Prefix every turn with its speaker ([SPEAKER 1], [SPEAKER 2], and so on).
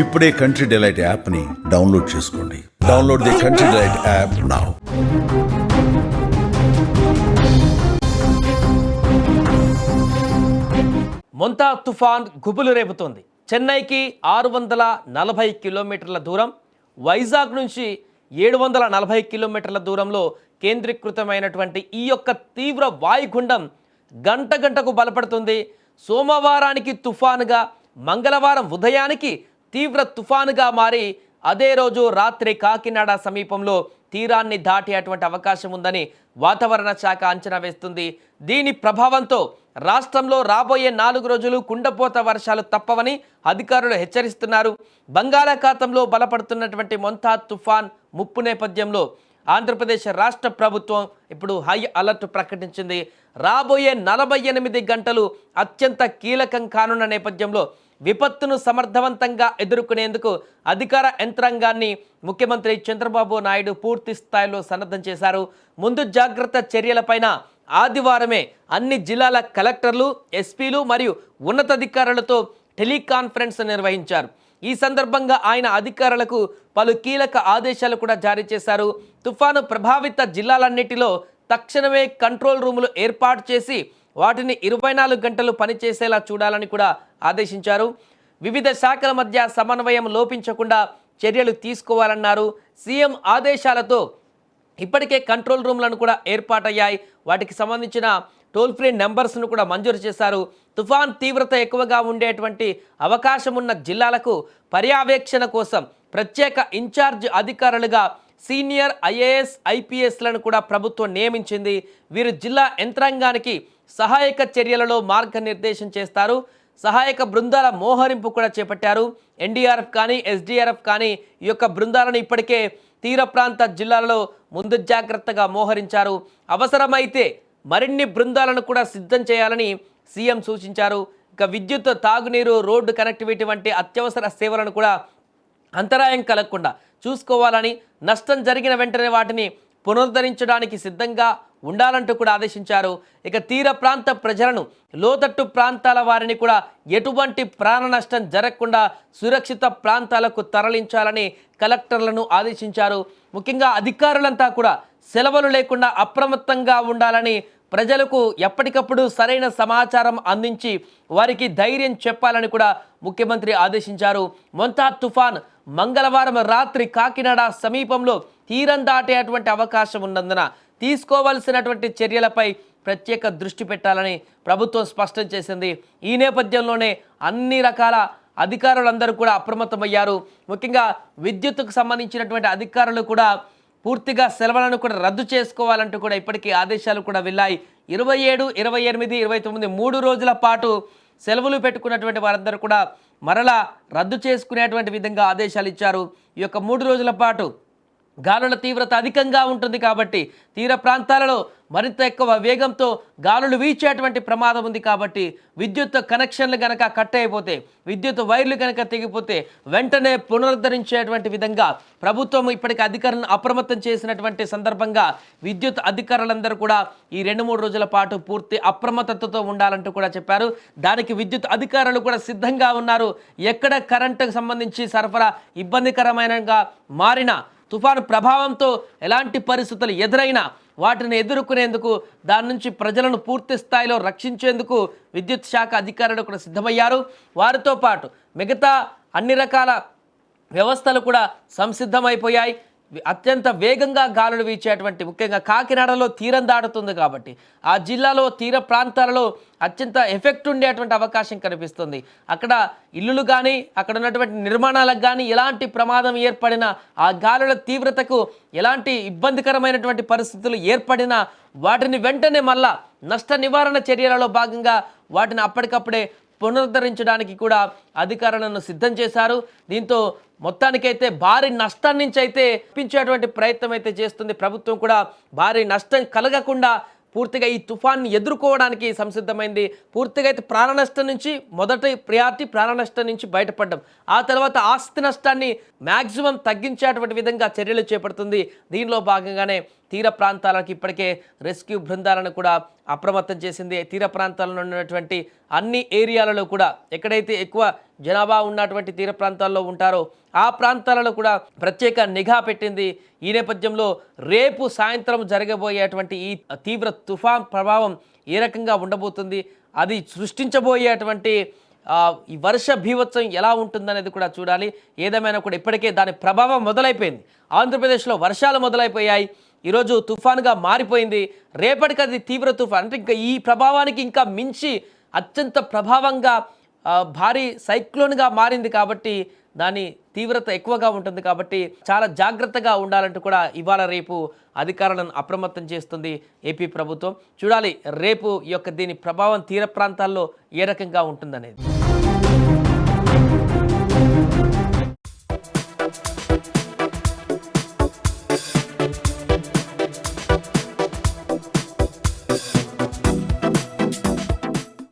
[SPEAKER 1] ఇప్పుడే country delight యాప్ని download చేసుకోండి. Download the Country Delight app now
[SPEAKER 2] Montha తుఫాన్ గుబులు రేపుతోంది. చెన్నైకి ఆరు వందల నలభై కిలోమీటర్ల దూరం వైజాగ్ నుంచి ఏడు వందల నలభై కిలోమీటర్ల దూరంలో కేంద్రీకృతమైనటువంటి ఈ యొక్క తీవ్ర వాయుగుండం గంట గంటకు బలపడుతుంది. సోమవారానికి తుఫానుగా మంగళవారం ఉదయానికి తీవ్ర తుఫానుగా మారి అదే రోజు రాత్రి కాకినాడ సమీపంలో తీరాన్ని దాటేటువంటి అవకాశం ఉందని వాతావరణ శాఖ అంచనా వేస్తుంది. దీని ప్రభావంతో రాష్ట్రంలో రాబోయే నాలుగు రోజులు కుండపోత వర్షాలు తప్పవని అధికారులు హెచ్చరిస్తున్నారు. బంగాళాఖాతంలో బలపడుతున్నటువంటి మొంతా తుఫాన్ ముప్పు నేపథ్యంలో ఆంధ్రప్రదేశ్ రాష్ట్ర ప్రభుత్వం ఇప్పుడు హై అలర్ట్ ప్రకటించింది. రాబోయే నలభై ఎనిమిది గంటలు అత్యంత కీలకం కానున్న నేపథ్యంలో విపత్తును సమర్థవంతంగా ఎదుర్కొనేందుకు అధికార యంత్రాంగాన్ని ముఖ్యమంత్రి చంద్రబాబు నాయుడు పూర్తి స్థాయిలో సన్నద్ధం చేశారు. ముందు జాగ్రత్త చర్యలపైన ఆదివారమే అన్ని జిల్లాల కలెక్టర్లు ఎస్పీలు మరియు ఉన్నతాధికారులతో టెలికాన్ఫరెన్స్ నిర్వహించారు. ఈ సందర్భంగా ఆయన అధికారులకు పలు కీలక ఆదేశాలు కూడా జారీ చేశారు. తుఫాను ప్రభావిత జిల్లాలన్నిటిలో తక్షణమే కంట్రోల్ రూములు ఏర్పాటు చేసి వాటిని ఇరవై నాలుగు గంటలు పనిచేసేలా చూడాలని కూడా ఆదేశించారు. వివిధ శాఖల మధ్య సమన్వయం లోపించకుండా చర్యలు తీసుకోవాలన్నారు. సీఎం ఆదేశాలతో ఇప్పటికే కంట్రోల్ రూమ్లను కూడా ఏర్పాటయ్యాయి. వాటికి సంబంధించిన టోల్ ఫ్రీ నెంబర్స్ను కూడా మంజూరు చేశారు. తుఫాన్ తీవ్రత ఎక్కువగా ఉండేటువంటి అవకాశం ఉన్న జిల్లాలకు పర్యవేక్షణ కోసం ప్రత్యేక ఇన్ఛార్జ్ అధికారులుగా సీనియర్ ఐఏఎస్ ఐపీఎస్లను కూడా ప్రభుత్వం నియమించింది. వీరు జిల్లా యంత్రాంగానికి సహాయక చర్యలలో మార్గనిర్దేశం చేస్తారు. సహాయక బృందాల మోహరింపు కూడా చేపట్టారు. ఎన్డీఆర్ఎఫ్ కానీ ఎస్డీఆర్ఎఫ్ కానీ ఈ యొక్క బృందాలను ఇప్పటికే తీర ప్రాంత జిల్లాలలో ముందు జాగ్రత్తగా మోహరించారు. అవసరమైతే మరిన్ని బృందాలను కూడా సిద్ధం చేయాలని సీఎం సూచించారు. ఇక విద్యుత్ తాగునీరు రోడ్డు కనెక్టివిటీ వంటి అత్యవసర సేవలను కూడా అంతరాయం కలగకుండా చూసుకోవాలని నష్టం జరిగిన వెంటనే వాటిని పునరుద్ధరించడానికి సిద్ధంగా ఉండాలంటూ కూడా ఆదేశించారు. ఇక తీర ప్రాంత ప్రజలను లోతట్టు ప్రాంతాల వారిని కూడా ఎటువంటి ప్రాణ నష్టం జరగకుండా సురక్షిత ప్రాంతాలకు తరలించాలని కలెక్టర్లను ఆదేశించారు. ముఖ్యంగా అధికారులంతా కూడా సెలవులు లేకుండా అప్రమత్తంగా ఉండాలని ప్రజలకు ఎప్పటికప్పుడు సరైన సమాచారం అందించి వారికి ధైర్యం చెప్పాలని కూడా ముఖ్యమంత్రి ఆదేశించారు. మొంతా తుఫాన్ మంగళవారం రాత్రి కాకినాడ సమీపంలో తీరం దాటేటువంటి అవకాశం ఉన్నందున తీసుకోవాల్సినటువంటి చర్యలపై ప్రత్యేక దృష్టి పెట్టాలని ప్రభుత్వం స్పష్టం చేసింది. ఈ నేపథ్యంలోనే అన్ని రకాల అధికారులందరూ కూడా అప్రమత్తమయ్యారు. ముఖ్యంగా విద్యుత్తుకు సంబంధించినటువంటి అధికారులు కూడా పూర్తిగా సెలవులను కూడా రద్దు చేసుకోవాలంటూ కూడా ఇప్పటికీ ఆదేశాలు కూడా వెళ్ళాయి. ఇరవై ఏడు ఇరవై ఎనిమిది ఇరవై తొమ్మిది మూడు రోజుల పాటు సెలవులు పెట్టుకున్నటువంటి వారందరూ కూడా మరలా రద్దు చేసుకునేటువంటి విధంగా ఆదేశాలు ఇచ్చారు. ఈ యొక్క మూడు రోజుల పాటు గాలుల తీవ్రత అధికంగా ఉంటుంది కాబట్టి తీర ప్రాంతాలలో మరింత ఎక్కువ వేగంతో గాలులు వీచేటువంటి ప్రమాదం ఉంది కాబట్టి విద్యుత్ కనెక్షన్లు కనుక కట్ అయిపోతే విద్యుత్ వైర్లు కనుక తెగిపోతే వెంటనే పునరుద్ధరించేటువంటి విధంగా ప్రభుత్వం ఇప్పటికి అధికారులను అప్రమత్తం చేసినటువంటి సందర్భంగా విద్యుత్ అధికారులందరూ కూడా ఈ రెండు మూడు రోజుల పాటు పూర్తి అప్రమత్తతతో ఉండాలంటూ కూడా చెప్పారు. దానికి విద్యుత్ అధికారులు కూడా సిద్ధంగా ఉన్నారు. ఎక్కడ కరెంటుకు సంబంధించి సరఫరా ఇబ్బందికరమైనగా మారిన తుఫాను ప్రభావంతో ఎలాంటి పరిస్థితులు ఎదురైనా వాటిని ఎదుర్కొనేందుకు దాని నుంచి ప్రజలను పూర్తి స్థాయిలో రక్షించేందుకు విద్యుత్ శాఖ అధికారులు కూడా సిద్ధమయ్యారు. వారితో పాటు మిగతా అన్ని రకాల వ్యవస్థలు కూడా సంసిద్ధమైపోయాయి. అత్యంత వేగంగా గాలులు వీచేటువంటి ముఖ్యంగా కాకినాడలో తీరం దాటుతుంది కాబట్టి ఆ జిల్లాలో తీర ప్రాంతాలలో అత్యంత ఎఫెక్ట్ ఉండేటువంటి అవకాశం కనిపిస్తుంది. అక్కడ ఇల్లులు కానీ అక్కడ ఉన్నటువంటి నిర్మాణాలకు కానీ ఎలాంటి ప్రమాదం ఏర్పడినా ఆ గాలుల తీవ్రతకు ఎలాంటి ఇబ్బందికరమైనటువంటి పరిస్థితులు ఏర్పడినా వాటిని వెంటనే మళ్ళా నష్ట నివారణ చర్యలలో భాగంగా వాటిని అప్పటికప్పుడే పునరుద్ధరించడానికి కూడా అధికారులను సిద్ధం చేశారు. దీంతో మొత్తానికైతే భారీ నష్టం నుంచి అయితే తప్పించేటువంటి ప్రయత్నం అయితే చేస్తుంది. ప్రభుత్వం కూడా భారీ నష్టం కలగకుండా పూర్తిగా ఈ తుఫాన్ని ఎదుర్కోవడానికి సంసిద్ధమైంది. పూర్తిగా అయితే ప్రాణ నష్టం నుంచి మొదటి ప్రియారిటీ ప్రాణ నష్టం నుంచి బయటపడడం. ఆ తర్వాత ఆస్తి నష్టాన్ని మ్యాక్సిమం తగ్గించేటువంటి విధంగా చర్యలు చేపడుతుంది. దీనిలో భాగంగానే తీర ప్రాంతాలకు ఇప్పటికే రెస్క్యూ బృందాలను కూడా అప్రమత్తం చేసింది. తీర ప్రాంతాల్లో ఉన్నటువంటి అన్ని ఏరియాలలో కూడా ఎక్కడైతే ఎక్కువ జనాభా ఉన్నటువంటి తీర ప్రాంతాల్లో ఉంటారో ఆ ప్రాంతాలలో కూడా ప్రత్యేక నిఘా పెట్టింది. ఈ నేపథ్యంలో రేపు సాయంత్రం జరగబోయేటువంటి ఈ తీవ్ర తుఫాన్ ప్రభావం ఏ రకంగా ఉండబోతుంది? అది సృష్టించబోయేటువంటి ఈ వర్ష భీవత్సం ఎలా ఉంటుందనేది కూడా చూడాలి. ఏదేమైనా కూడా ఇప్పటికే దాని ప్రభావం మొదలైపోయింది. ఆంధ్రప్రదేశ్లో వర్షాలు మొదలైపోయాయి. ఈరోజు తుఫాన్గా మారిపోయింది. రేపటికి అది తీవ్ర తుఫాన్. అంటే ఇంకా ఈ ప్రభావానికి ఇంకా మించి అత్యంత ప్రభావంగా భారీ సైక్లోన్గా మారింది కాబట్టి దాని తీవ్రత ఎక్కువగా ఉంటుంది కాబట్టి చాలా జాగ్రత్తగా ఉండాలంటూ కూడా ఇవాళ రేపు అధికారులను అప్రమత్తం చేస్తుంది ఏపీ ప్రభుత్వం. చూడాలి రేపు ఈ యొక్క దీని ప్రభావం తీర ప్రాంతాల్లో ఏ రకంగా ఉంటుందనేది.